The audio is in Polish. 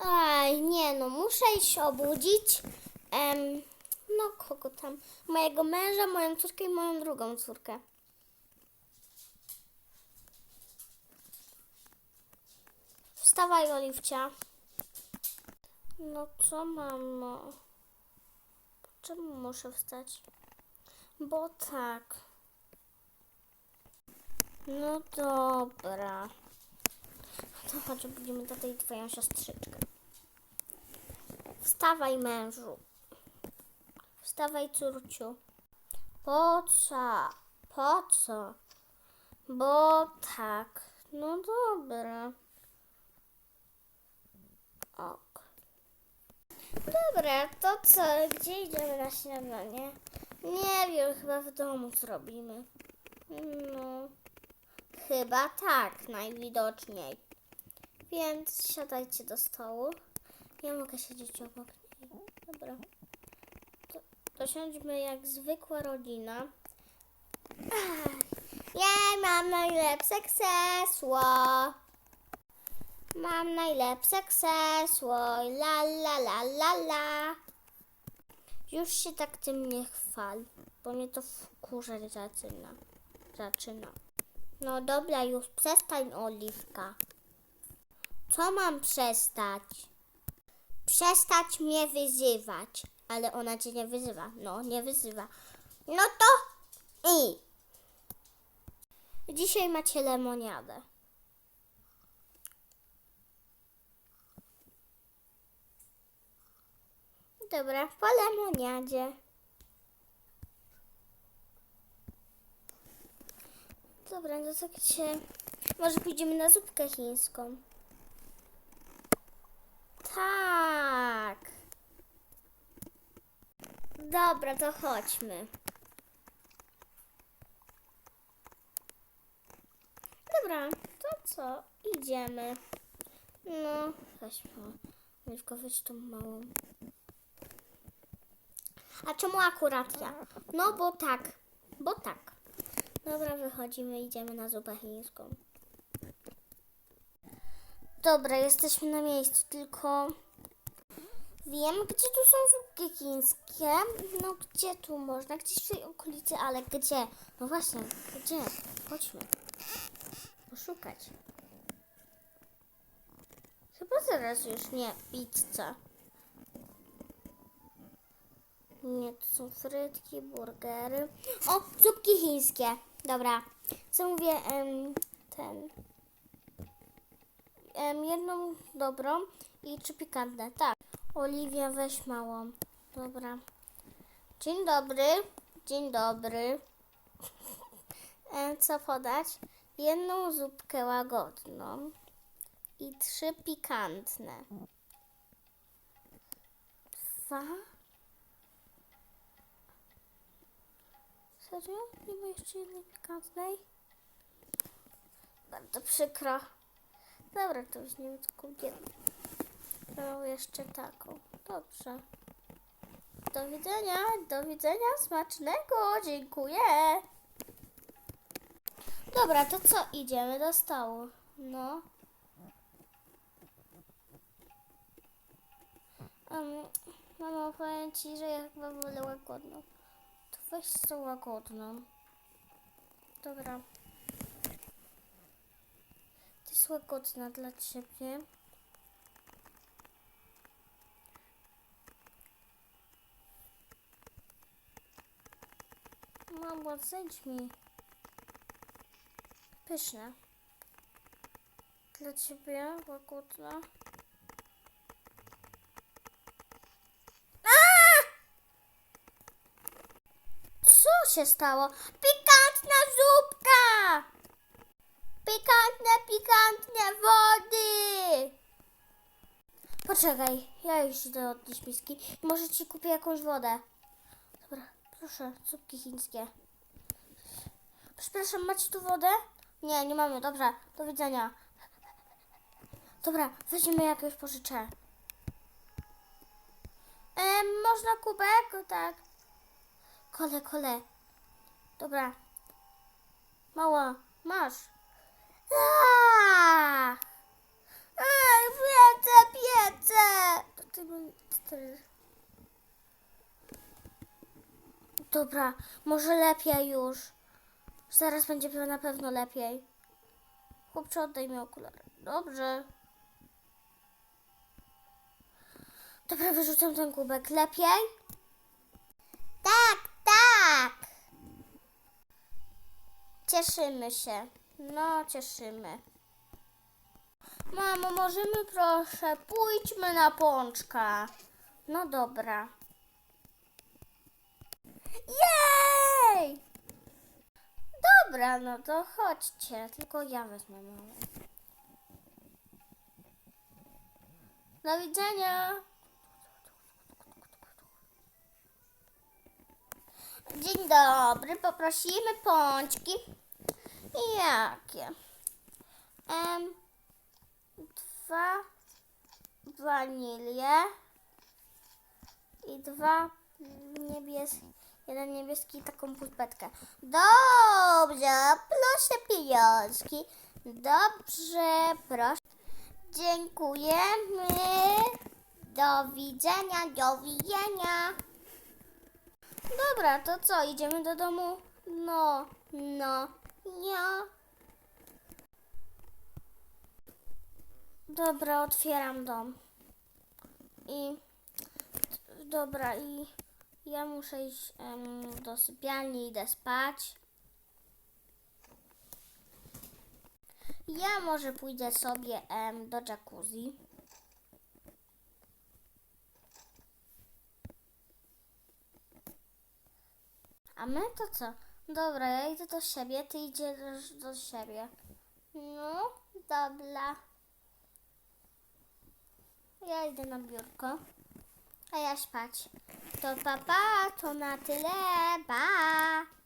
Aj, nie no, muszę iść obudzić. Em, no, kogo tam? Mojego męża, moją córkę i moją drugą córkę. Wstawaj, Oliwcia. No co, mamo? Czemu muszę wstać? Bo tak. No dobra. To budzimy tatę i twoją siostrzyczkę. Wstawaj, mężu. Wstawaj, córciu. Po co? Po co? Bo tak. No dobra. Ok. Dobra, to co? Gdzie idziemy na śniadanie? Nie wiem, chyba w domu zrobimy. No. Chyba tak, najwidoczniej. Więc siadajcie do stołu. Ja mogę siedzieć obok niej. Dobra. To, to siądźmy jak zwykła rodzina. Ach, Jej, mam najlepsze krzesło. Mam najlepsze krzesło. La la la la la. Już się tak tym nie chwal, bo mnie to wkurzać zaczyna. Zaczyna. No dobra, już przestań, Oliwka. Co mam przestać? Przestać mnie wyzywać. Ale ona cię nie wyzywa. No, nie wyzywa. No to i. Dzisiaj macie lemoniadę. Dobra, po lemoniadzie. Dobra, no to gdzie? Może pójdziemy na zupkę chińską. Tak. Dobra, to chodźmy. Dobra, to co? Idziemy. No, weźmy. Tylko weź tą małą. A czemu akurat ja? No bo tak, bo tak. Dobra, wychodzimy, idziemy na zupę chińską. Dobra, jesteśmy na miejscu, tylko wiem, gdzie tu są zupki chińskie. No gdzie tu można? Gdzieś w tej okolicy, ale gdzie? No właśnie, gdzie? Chodźmy. Poszukać. Chyba zaraz już nie, pizza. Nie, to są frytki, burgery. O, zupki chińskie. Dobra. Zamówię em, ten. Jedną dobrą i trzy pikantne. Tak. Oliwia, weź małą. Dobra. Dzień dobry. Dzień dobry. E, co podać? Jedną zupkę łagodną i trzy pikantne. Dwa. Serio? Nie ma jeszcze jednej pikantnej? Bardzo przykro. Dobra, to weźmiemy tylko jedną. No, jeszcze taką. Dobrze. Do widzenia, do widzenia, smacznego, dziękuję. Dobra, to co, idziemy do stołu? No. Um, mamo, powiem Ci, że ja chyba wolę łagodną. To weź tą łagodną. Dobra. Łagodna dla Ciebie. Mamo, zejdź mi. Pyszne. Dla Ciebie łagodna. Co się stało? Pikantne, wody! Poczekaj, ja już idę odnieść miski. Może ci kupię jakąś wodę. Dobra, proszę, zupki chińskie. Przepraszam, macie tu wodę? Nie, nie mamy, dobra, do widzenia. Dobra, weźmiemy jakieś pożyczę. Em, można kubek? Tak. Kole, kole. Dobra. Mała, masz. Aaaa! Dobra, może lepiej już. Zaraz będzie na pewno lepiej. Chłopcze, oddaj mi okulary. Dobrze. Dobra, wyrzucam ten kubek. Lepiej? Tak, tak. Cieszymy się. No, cieszymy. Mamo, możemy proszę, pójdźmy na pączka. No dobra. Jej! Dobra, no to chodźcie, tylko ja wezmę mamę. Do widzenia. Dzień dobry, poprosimy pączki. Jakie? Em, dwa wanilie i dwa niebieskie, jeden niebieski i taką pulpetkę. Dobrze, proszę pieniążki. Dobrze, proszę. Dziękujemy. Do widzenia, do widzenia. Dobra, to co, idziemy do domu? No, no, ja. Dobra, otwieram dom. I dobra, i ja muszę iść do sypialni, idę spać. Ja może pójdę sobie do jacuzzi. A my to co? Dobra, ja idę do siebie, ty idziesz do siebie. No, dobra. Ja idę na biurko, a ja spać. To papa, to na tyle, pa!